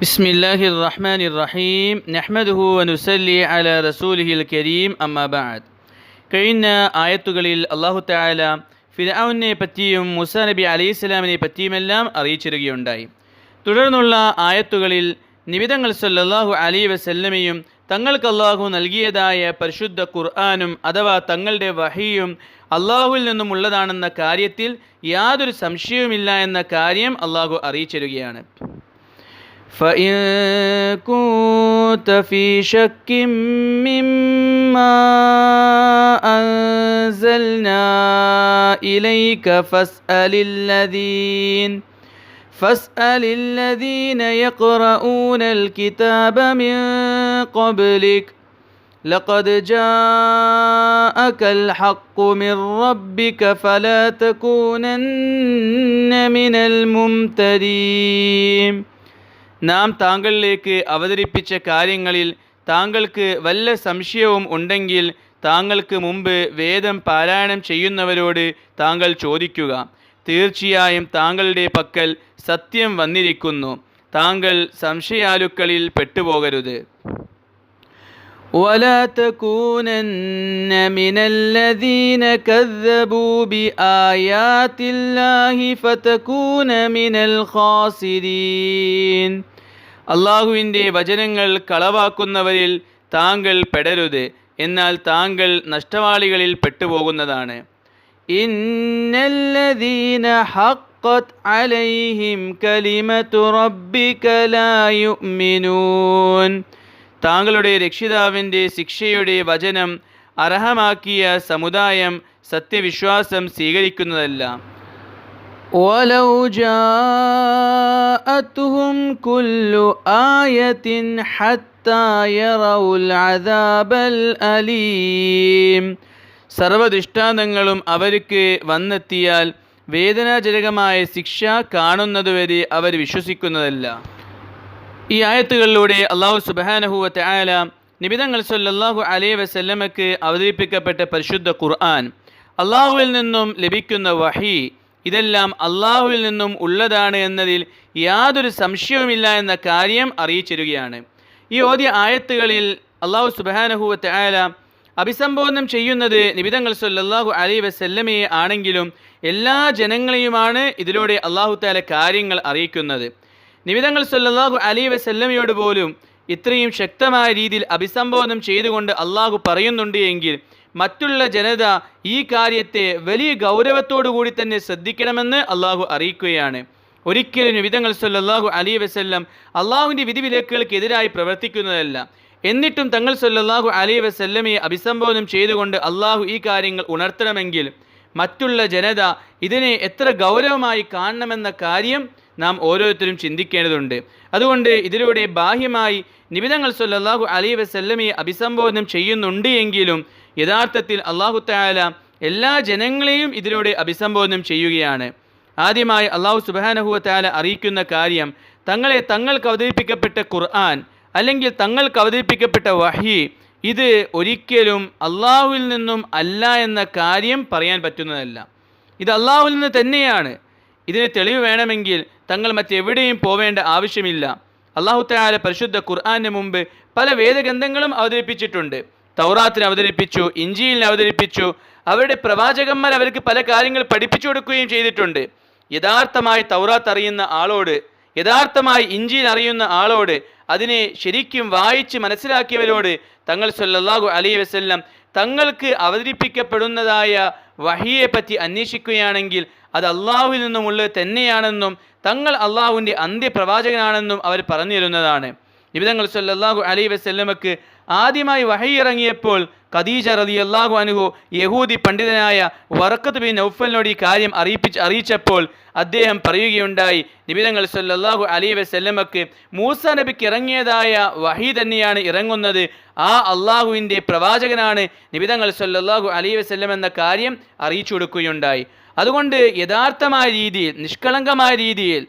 بسم الله الرحمن الرحيم نحمده ونسلي على رسوله الكريم أما بعد കഴിഞ്ഞ ആയത്തുകളിൽ അള്ളാഹു താല ഫിർഔനെ പറ്റിയും മുസ നബി അലൈഹി സ്വലാമിനെ പറ്റിയുമെല്ലാം അറിയിച്ചിരുകയുണ്ടായി തുടർന്നുള്ള ആയത്തുകളിൽ നിമിതങ്ങൾ സല്ലല്ലാഹു അലൈ വസല്ലമയും തങ്ങൾക്ക് അള്ളാഹു നൽകിയതായ പരിശുദ്ധ ഖുർആാനും അഥവാ തങ്ങളുടെ വഹിയും അള്ളാഹുവിൽ നിന്നും ഉള്ളതാണെന്ന കാര്യത്തിൽ യാതൊരു സംശയവുമില്ല എന്ന കാര്യം അള്ളാഹു അറിയിച്ചിരുകയാണ് فإن كنت في شك مما أنزلنا إليك فاسأل الذين فاسأل الذين يقرؤون الكتاب من قبلك لقد جاءك الحق من ربك فلا تكونن من الممترين നാം താങ്കളിലേക്ക് അവതരിപ്പിച്ച കാര്യങ്ങളിൽ താങ്കൾക്ക് വല്ല സംശയവും ഉണ്ടെങ്കിൽ താങ്കൾക്ക് മുമ്പ് വേദം പാരായണം ചെയ്യുന്നവരോട് താങ്കൾ ചോദിക്കുക തീർച്ചയായും താങ്കളുടെ പക്കൽ സത്യം വന്നിരിക്കുന്നു താങ്കൾ സംശയാലുക്കളിൽ പെട്ടുപോകരുത് ولا تكونن من الذين كذبوا بآيات الله فتكون من الخاسرين അള്ളാഹുവിന്റെ വചനങ്ങൾ കളവാക്കുന്നവരിൽ താങ്കൾ പെടരുത് എന്നാൽ താങ്കൾ നഷ്ടവാളികളിൽ പെട്ടുപോകുന്നതാണ്. ഇന്നല്ലദീന അലൈഹിം കലിമതു ലാ താങ്കളുടെ രക്ഷിതാവിന്റെ ശിക്ഷയുടെ വചനം അർഹമാക്കിയ സമുദായം സത്യവിശ്വാസം സ്വീകരിക്കുന്നതല്ല. ولو جاءتهم كل آية حتى يروا العذاب الأليم സർവദൃഷ്ടാന്തങ്ങളും അവർക്ക് വന്നെത്തിയാൽ വേദനാജനകമായ ശിക്ഷ കാണുന്നതുവരെ അവർ വിശ്വസിക്കുന്നതല്ല ഈ ആയത്തുകളിലൂടെ അള്ളാഹു സുബാനഹുവത്തെ ആല നിബിതങ്ങൾ സല്ലല്ലാഹു അലൈ വസല്ലമക്ക് അവതരിപ്പിക്കപ്പെട്ട പരിശുദ്ധ ഖുർആൻ അള്ളാഹുവിൽ നിന്നും ലഭിക്കുന്ന വഹി ഇതെല്ലാം അള്ളാഹുവിൽ നിന്നും ഉള്ളതാണ് എന്നതിൽ യാതൊരു സംശയവുമില്ല എന്ന കാര്യം അറിയിച്ചിരുകയാണ്. ഈ ഓദ്യ ആയത്തുകളിൽ അള്ളാഹു സുബാനഹുവത്തെ ആയാല അഭിസംബോധനം ചെയ്യുന്നത് നിബിതങ്ങൾ സല്ലാഹു അലൈ വസല്ലമയെ ആണെങ്കിലും എല്ലാ ജനങ്ങളെയുമാണ് ഇതിലൂടെ അള്ളാഹു താല കാര്യങ്ങൾ അറിയിക്കുന്നത്. നിബിതങ്ങൾ സല്ലാഹു അലൈ വസല്ലമയോട് പോലും ഇത്രയും ശക്തമായ രീതിയിൽ അഭിസംബോധനം ചെയ്തുകൊണ്ട് അള്ളാഹു പറയുന്നുണ്ട് എങ്കിൽ മറ്റുള്ള ജനത ഈ കാര്യത്തെ വലിയ ഗൗരവത്തോടു കൂടി തന്നെ ശ്രദ്ധിക്കണമെന്ന് അള്ളാഹു അറിയിക്കുകയാണ്. ഒരിക്കലും വിധങ്ങൾ സല്ലല്ലാഹു അലി വസല്ലം അള്ളാഹുവിന്റെ വിധിവിലക്കുകൾക്കെതിരായി പ്രവർത്തിക്കുന്നതല്ല. എന്നിട്ടും തങ്ങൾ സൊല്ലാഹു അലി വസല്ലമയെ അഭിസംബോധനം ചെയ്തുകൊണ്ട് അള്ളാഹു ഈ കാര്യങ്ങൾ ഉണർത്തണമെങ്കിൽ മറ്റുള്ള ജനത ഇതിനെ എത്ര ഗൗരവമായി കാണണമെന്ന കാര്യം നാം ഓരോരുത്തരും ചിന്തിക്കേണ്ടതുണ്ട്. അതുകൊണ്ട് ഇതിലൂടെ ബാഹ്യമായി നിബിതങ്ങൾ സല്ലല്ലാഹു അലി വസല്ലമയെ അഭിസംബോധനം ചെയ്യുന്നുണ്ട് എങ്കിലും യഥാർത്ഥത്തിൽ അള്ളാഹു താല എല്ലാ ജനങ്ങളെയും ഇതിലൂടെ അഭിസംബോധനം ചെയ്യുകയാണ്. ആദ്യമായി അള്ളാഹു സുബാനഹുവ താല അറിയിക്കുന്ന കാര്യം തങ്ങളെ തങ്ങൾക്ക് അവതരിപ്പിക്കപ്പെട്ട ഖുർആൻ അല്ലെങ്കിൽ തങ്ങൾക്ക് അവതരിപ്പിക്കപ്പെട്ട വഹി ഇത് ഒരിക്കലും അള്ളാഹുവിൽ നിന്നും അല്ല എന്ന കാര്യം പറയാൻ പറ്റുന്നതല്ല. ഇത് അള്ളാഹുവിൽ നിന്ന് തന്നെയാണ്. ഇതിന് തെളിവ് വേണമെങ്കിൽ തങ്ങൾ മറ്റെവിടെയും പോവേണ്ട ആവശ്യമില്ല. അള്ളാഹു തയാല പരിശുദ്ധ ഖുർആാന് മുമ്പ് പല വേദഗ്രന്ഥങ്ങളും അവതരിപ്പിച്ചിട്ടുണ്ട്. തൗറാത്തിന് അവതരിപ്പിച്ചു ഇഞ്ചിയിലിനെ അവതരിപ്പിച്ചു. അവരുടെ പ്രവാചകന്മാർ അവർക്ക് പല കാര്യങ്ങൾ പഠിപ്പിച്ചു കൊടുക്കുകയും ചെയ്തിട്ടുണ്ട്. യഥാർത്ഥമായി തൗറാത്ത് അറിയുന്ന ആളോട് യഥാർത്ഥമായി ഇഞ്ചിയിൽ അറിയുന്ന ആളോട് അതിനെ ശരിക്കും വായിച്ച് മനസ്സിലാക്കിയവരോട് തങ്ങൾ സല്ലല്ലാഹു അലൈഹി വസ്ല്ലാം തങ്ങൾക്ക് അവതരിപ്പിക്കപ്പെടുന്നതായ വഹിയെ പറ്റി അന്വേഷിക്കുകയാണെങ്കിൽ അത് അള്ളാഹുവിൽ നിന്നുമുള്ളത് തന്നെയാണെന്നും തങ്ങൾ അള്ളാഹുവിന്റെ അന്ത്യപ്രവാചകനാണെന്നും അവർ പറഞ്ഞിരുന്നതാണ് നിബിതങ്ങൾ സല്ലാഹു അലൈഹി വസല്ലമക്ക് ആദ്യമായി വഹി ഇറങ്ങിയപ്പോൾ ഖദീജ റതി അള്ളാഹു അനുഹു യഹൂദി പണ്ഡിതനായ വറക്കത്ത് ബിൻ നൗഫലിനോട് ഈ കാര്യം അറിയിപ്പിച്ച് അറിയിച്ചപ്പോൾ അദ്ദേഹം പറയുകയുണ്ടായി നിബിതങ്ങൾ സല്ലാഹു അലൈഹി വസ്ല്ലമക്ക് മൂസ നബിക്ക് ഇറങ്ങിയതായ വഹി തന്നെയാണ് ഇറങ്ങുന്നത്. ആ അള്ളാഹുവിന്റെ പ്രവാചകനാണ് നിബിതങ്ങൾ സല്ലാഹു അലൈഹി വസ്ല്ലം എന്ന കാര്യം അറിയിച്ചു കൊടുക്കുകയുണ്ടായി. അതുകൊണ്ട് യഥാർത്ഥമായ രീതിയിൽ നിഷ്കളങ്കമായ രീതിയിൽ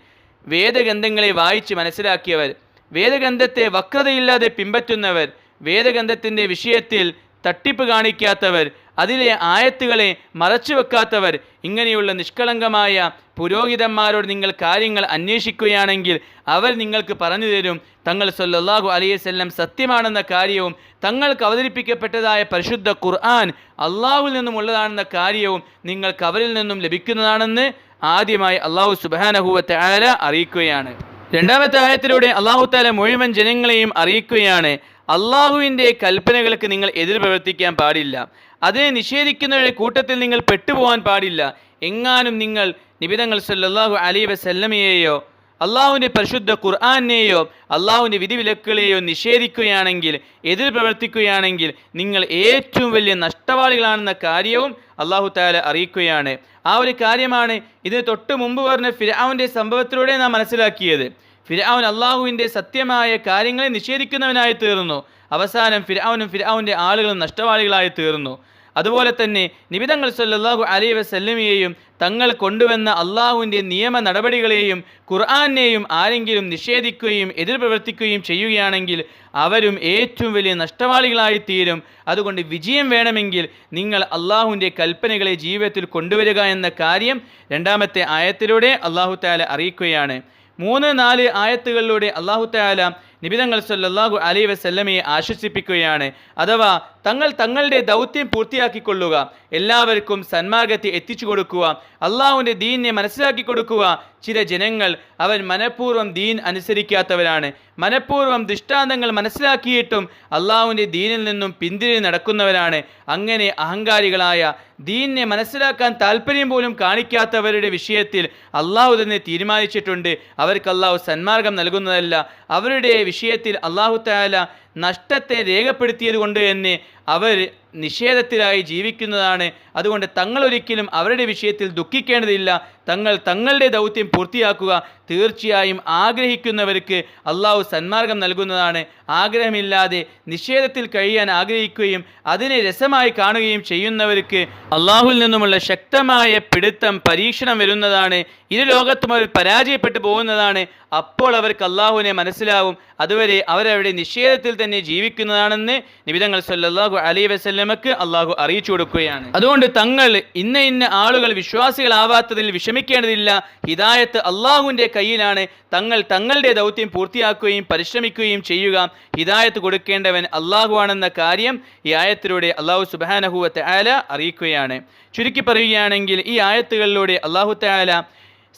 വേദഗ്രന്ഥങ്ങളെ വായിച്ച് മനസ്സിലാക്കിയവർ വേദഗ്രന്ഥത്തെ വക്രതയില്ലാതെ പിമ്പറ്റുന്നവർ വേദഗ്രന്ഥത്തിന്റെ വിഷയത്തിൽ തട്ടിപ്പ് കാണിക്കാത്തവർ അതിലെ ആയത്തുകളെ മറച്ചു വെക്കാത്തവർ ഇങ്ങനെയുള്ള നിഷ്കളങ്കമായ പുരോഹിതന്മാരോട് നിങ്ങൾ കാര്യങ്ങൾ അന്വേഷിക്കുകയാണെങ്കിൽ അവർ നിങ്ങൾക്ക് പറഞ്ഞു തരും തങ്ങൾ സൊല്ലാഹു അലൈഹി വസല്ലം സത്യമാണെന്ന കാര്യവും തങ്ങൾക്ക് അവതരിപ്പിക്കപ്പെട്ടതായ പരിശുദ്ധ ഖുർആൻ അള്ളാഹുവിൽ നിന്നുമുള്ളതാണെന്ന കാര്യവും നിങ്ങൾക്ക് അവരിൽ നിന്നും ലഭിക്കുന്നതാണെന്ന് ആദ്യമായി അള്ളാഹു സുബാനഹുവത്തെ ആല അറിയിക്കുകയാണ്. രണ്ടാമത്തെ ആയത്തിലൂടെ അള്ളാഹു താല മുഴുവൻ ജനങ്ങളെയും അറിയിക്കുകയാണ്. അള്ളാഹുവിന്റെ കൽപ്പനകൾക്ക് നിങ്ങൾ എതിർ പ്രവർത്തിക്കാൻ പാടില്ല. അതിനെ നിഷേധിക്കുന്നവരുടെ കൂട്ടത്തിൽ നിങ്ങൾ പെട്ടുപോകാൻ പാടില്ല. എങ്ങാനും നിങ്ങൾ നിബിതങ്ങൾ സല്ലാഹു അലി വസല്ലമയെയോ അള്ളാഹുവിന്റെ പരിശുദ്ധ ഖുർആാനെയോ അള്ളാഹുവിന്റെ വിധിവിലക്കുകളെയോ നിഷേധിക്കുകയാണെങ്കിൽ എതിർ പ്രവർത്തിക്കുകയാണെങ്കിൽ നിങ്ങൾ ഏറ്റവും വലിയ നഷ്ടവാളികളാണെന്ന കാര്യവും അള്ളാഹു താല അറിയിക്കുകയാണ്. ആ ഒരു കാര്യമാണ് ഇതിന് തൊട്ട് മുമ്പ് പറഞ്ഞ ഫിരാവിന്റെ സംഭവത്തിലൂടെ നാം മനസ്സിലാക്കിയത്. ഫിരാവൻ അള്ളാഹുവിന്റെ സത്യമായ കാര്യങ്ങളെ നിഷേധിക്കുന്നവനായി തീർന്നു. അവസാനം ഫിരാവനും ഫിരാവിന്റെ ആളുകളും നഷ്ടവാളികളായി തീർന്നു. അതുപോലെ തന്നെ നിബിതങ്ങൾ സല്ലാഹു അലൈഹി വസല്ലമയെയും തങ്ങൾ കൊണ്ടുവന്ന അള്ളാഹുവിന്റെ നിയമ നടപടികളെയും ഖുർആാനെയും ആരെങ്കിലും നിഷേധിക്കുകയും എതിർ പ്രവർത്തിക്കുകയും ചെയ്യുകയാണെങ്കിൽ അവരും ഏറ്റവും വലിയ നഷ്ടവാളികളായി തീരും അതുകൊണ്ട് വിജയം വേണമെങ്കിൽ നിങ്ങൾ അള്ളാഹുവിന്റെ കൽപ്പനകളെ ജീവിതത്തിൽ കൊണ്ടുവരിക എന്ന കാര്യം രണ്ടാമത്തെ ആയത്തിലൂടെ അള്ളാഹു താല അറിയിക്കുകയാണ്. മൂന്ന് നാല് ആയത്തുകളിലൂടെ അള്ളാഹു താല നിബിതങ്ങൾ സല്ലാഹു അലൈഹി വസല്ലമയെ ആശ്വസിപ്പിക്കുകയാണ്. അഥവാ തങ്ങൾ തങ്ങളുടെ ദൗത്യം പൂർത്തിയാക്കിക്കൊള്ളുക എല്ലാവർക്കും സന്മാർഗത്തെ എത്തിച്ചു കൊടുക്കുക അള്ളാഹുവിന്റെ ദീനിനെ മനസ്സിലാക്കി കൊടുക്കുക ചില ജനങ്ങൾ അവൻ മനഃപൂർവം ദീൻ അനുസരിക്കാത്തവരാണ്. മനഃപൂർവം ദൃഷ്ടാന്തങ്ങൾ മനസ്സിലാക്കിയിട്ടും അള്ളാഹുവിന്റെ ദീനിൽ നിന്നും പിന്തിരി നടക്കുന്നവരാണ്. അങ്ങനെ അഹങ്കാരികളായ ദീനിനെ മനസ്സിലാക്കാൻ താല്പര്യം പോലും കാണിക്കാത്തവരുടെ വിഷയത്തിൽ അള്ളാഹു തന്നെ തീരുമാനിച്ചിട്ടുണ്ട്. അവർക്ക് അള്ളാഹു സന്മാർഗം നൽകുന്നതല്ല അവരുടെ വിഷയത്തിൽ അള്ളാഹു താല നഷ്ടത്തെ രേഖപ്പെടുത്തിയത് കൊണ്ട് തന്നെ അവർ നിഷേധത്തിലായി ജീവിക്കുന്നതാണ്. അതുകൊണ്ട് തങ്ങളൊരിക്കലും അവരുടെ വിഷയത്തിൽ ദുഃഖിക്കേണ്ടതില്ല. തങ്ങൾ തങ്ങളുടെ ദൗത്യം പൂർത്തിയാക്കുക. തീർച്ചയായും ആഗ്രഹിക്കുന്നവർക്ക് അള്ളാഹു സന്മാർഗം നൽകുന്നതാണ്. ആഗ്രഹമില്ലാതെ നിഷേധത്തിൽ കഴിയാൻ ആഗ്രഹിക്കുകയും അതിനെ രസമായി കാണുകയും ചെയ്യുന്നവർക്ക് അള്ളാഹുവിൽ നിന്നുമുള്ള ശക്തമായ പിടുത്തം പരീക്ഷണം വരുന്നതാണ്. ഇരു ലോകത്തും അവർ പരാജയപ്പെട്ടു പോകുന്നതാണ്. അപ്പോൾ അവർക്ക് അള്ളാഹുവിനെ മനസ്സിലാവും. അതുവരെ അവരവരുടെ നിഷേധത്തിൽ തന്നെ ജീവിക്കുന്നതാണെന്ന് നിബിതങ്ങൾ സല്ലാഹു അലൈഹി വസല്ലമക്ക് അള്ളാഹു അറിയിച്ചു കൊടുക്കുകയാണ്. അതുകൊണ്ട് തങ്ങൾ ഇന്ന ഇന്ന ആളുകൾ വിശ്വാസികളാവാത്തതിൽ വിഷമിക്കേണ്ടതില്ല. ഹിദായത്ത് അള്ളാഹുവിന്റെ കയ്യിലാണ്. തങ്ങൾ തങ്ങളുടെ ദൗത്യം പൂർത്തിയാക്കുകയും പരിശ്രമിക്കുകയും ചെയ്യുക. ഹിദായത്ത് കൊടുക്കേണ്ടവൻ അള്ളാഹുവാണെന്ന കാര്യം ഈ ആയത്തിലൂടെ അള്ളാഹു സുബാനഹുവത്തെ ആല അറിയിക്കുകയാണ്. ചുരുക്കി പറയുകയാണെങ്കിൽ ഈ ആയത്തുകളിലൂടെ അള്ളാഹു താല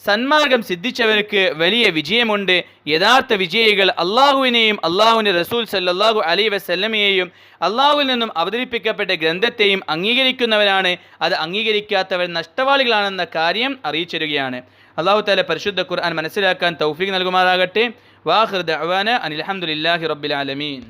സന്മാർഗം സിദ്ധിച്ചവർക്ക് വലിയ വിജയമുണ്ട്. യഥാർത്ഥ വിജയികൾ അള്ളാഹുവിനെയും അള്ളാഹുവിന്റെ റസൂൽ സല്ലാഹു അലൈ വസല്ലമയെയും അള്ളാഹുവിൽ നിന്നും അവതരിപ്പിക്കപ്പെട്ട ഗ്രന്ഥത്തെയും അംഗീകരിക്കുന്നവരാണ്. അത് അംഗീകരിക്കാത്തവർ നഷ്ടവാളികളാണെന്ന കാര്യം അറിയിച്ചിരുകയാണ് അള്ളാഹു താല പരിശുദ്ധ ഖുർആൻ മനസ്സിലാക്കാൻ തൗഫീഖ് നൽകുമാറാകട്ടെ. വാഹൃദ് അവാന അനിൽഹമുല്ലാഹി റബ്ബിൽ ആലമീൻ.